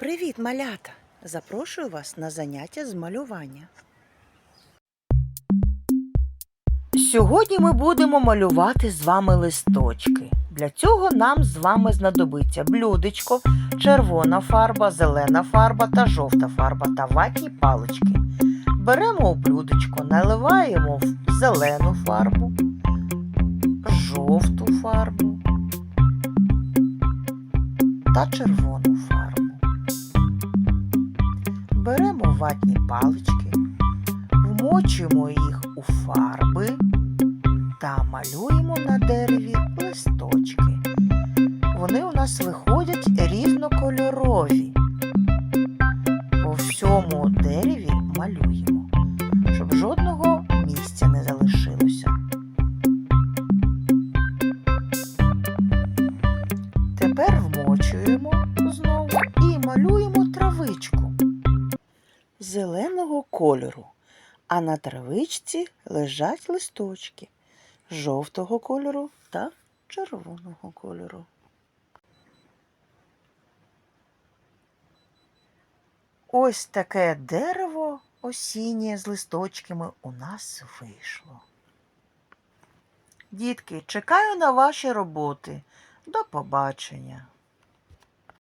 Привіт, малята! Запрошую вас на заняття з малювання. Сьогодні ми будемо малювати з вами листочки. Для цього нам з вами знадобиться блюдечко, червона фарба, зелена фарба та жовта фарба та ватні палички. Беремо у блюдечко, наливаємо в зелену фарбу, жовту фарбу та червону фарбу. Беремо ватні палички, вмочуємо їх у фарби та малюємо на дереві листочки. Вони у нас виходять різнокольорові. По всьому дереві малюємо, зеленого кольору, а на травичці лежать листочки жовтого кольору та червоного кольору. Ось таке дерево осіннє з листочками у нас вийшло. Дітки, чекаю на ваші роботи. До побачення!